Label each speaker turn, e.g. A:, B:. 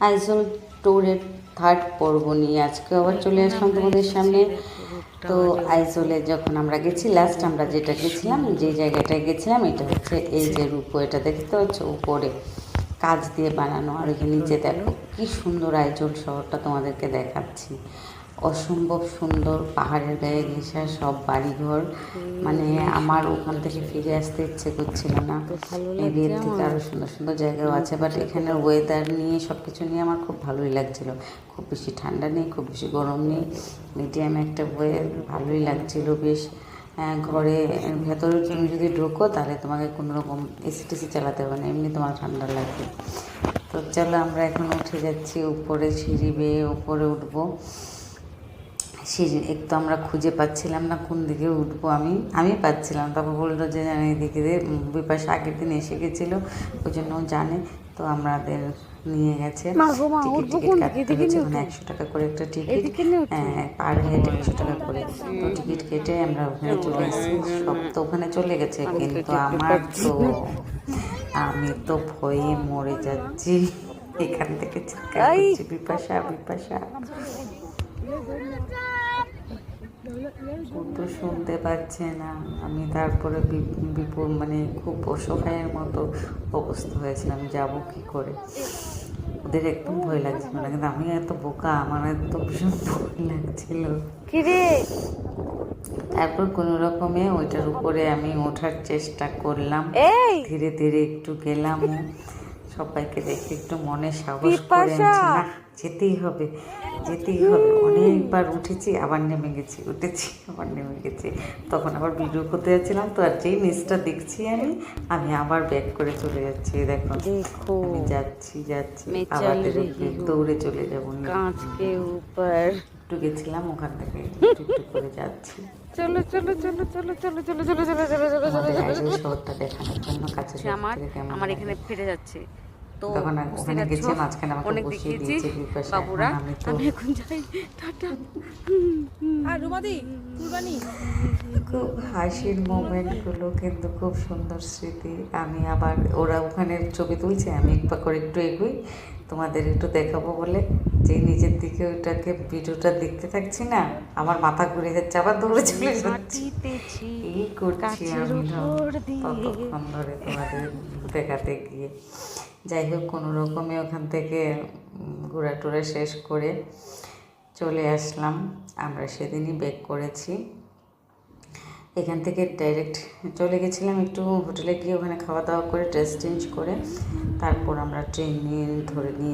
A: আইসল ট্যুরের থার্ড পর্ব নিয়ে আজকে আবার চলে আসলাম তোমাদের সামনে। তো আইসলে যখন আমরা গেছি লাস্ট আমরা যেটা গেছিলাম যে জায়গাটায় গেছিলাম এটা হচ্ছে এই যে রূপো এটা দেখতে হচ্ছে উপরে কাজ দিয়ে বানানো। আর ওইখানে নিচে দেখো কি সুন্দর আইজল শহরটা তোমাদেরকে দেখাচ্ছি। অসম্ভব সুন্দর পাহাড়ের গায়ে ঘেঁষা সব বাড়িঘর। মানে আমার ওখান থেকে ফিরে আসতে ইচ্ছে করছিল না। বিয়ের থেকে আরও সুন্দর সুন্দর জায়গাও আছে বাট এখানে ওয়েদার নিয়ে সব কিছু নিয়ে আমার খুব ভালোই লাগছিল। খুব বেশি ঠান্ডা নেই খুব বেশি গরম নেই। মিডিয়াম একটা ওয়ে ভালোই লাগছিল বেশ। হ্যাঁ, ঘরে ভেতরে তুমি যদি ঢোকো তাহলে তোমাকে কোনো রকম এসি টেসি চালাতে হবে না এমনি তোমার ঠান্ডা লাগবে। তো চলো আমরা এখন উঠে যাচ্ছি উপরে সিঁড়ি বেয়ে উপরে উঠবো। সিঁড়ি একটু আমরা খুঁজে পাচ্ছিলাম না কোন দিকে উঠবো আমি? আমি পাচ্ছিলাম তারপর বলল যে জানি এদিকে বিপাশা আগের দিন এসে গেছিল ওই জন্য জানে। তো আমাদের নিয়ে গেছে মানে একশো টাকা করে একটা টিকিট হ্যাঁ পার হেড একশো টাকা করে। তো টিকিট কেটে আমরা ওখানে চলে এসেছি সব তো ওখানে চলে গেছে কিন্তু আমার তো আমি তো ভয়ে মরে যাচ্ছি। এখান থেকে বিপাশা বিপাশা। তো শুনতে পাচ্ছে না। আমি তারপরে বিপুল মানে খুব অসহায়ের মতো অবস্থা হয়েছিল আমি যাব কি করে? ওদের একদম ভয় লাগছিল না কিন্তু আমি এত বোকা আমার এত ভীষণ ভয় লাগছিল। তারপর কোনো রকমে ওইটার উপরে আমি ওঠার চেষ্টা করলাম। ধীরে ধীরে একটু গেলাম। সবাইকে দেখে একটু মনে সাহস করে যেতেই হবে যেতেই হবে অনেকবার উঠেছি আবার নেমে গেছি উঠেছি আবার নেমে গেছি তখন আবার ভিডিও করতে যাচ্ছিলাম তো আর যেই নিচটা দেখছি আমি আমি আবার ব্যাক করে চলে যাচ্ছি দেখো
B: দেখো
A: যাচ্ছি যাচ্ছি আবার দৌড়ে চলে যাব
B: কাঁচকে উপর
A: একটু গেছিলাম ওখান থেকে একটু করে যাচ্ছি
B: চলো চলো চলো চলো চলো
A: দেখানোর জন্য কাছে
B: আমার এখানে ফিরে যাচ্ছে তো অনেক দেখিয়েছি বাবুরা।
A: আমি
B: এখন যাই। টাটা।
C: আর রুমাদি কুরবানি
A: খুব হাসির মোমেন্টগুলো কিন্তু খুব সুন্দর স্মৃতি। আমি আবার ওরা ওখানে ছবি তুলছে আমি একটু করে একটু এগোই। তোমাদের একটু দেখাবো বলে। যে নিজের দিকে ওইটাকে ভিডিওটা দেখতে থাকছি না আমার মাথা ঘুরে যাচ্ছে আবার দৌড়ে চলে যাচ্ছি। এই করছি আমি ততক্ষণ ধরে তোমাদের দেখাতে গিয়ে। যাই হোক, কোনো রকমে ওখান থেকে ঘোরা টোরা শেষ করে চলে আসলাম। আমরা সেদিনই বেক করেছি। এখান থেকে ডাইরেক্ট চলে গেছিলাম একটু হোটেলে গিয়ে ওখানে খাওয়া দাওয়া করে ড্রেস চেঞ্জ করে, তারপর আমরা ট্রেন নিয়ে ধরে নিয়ে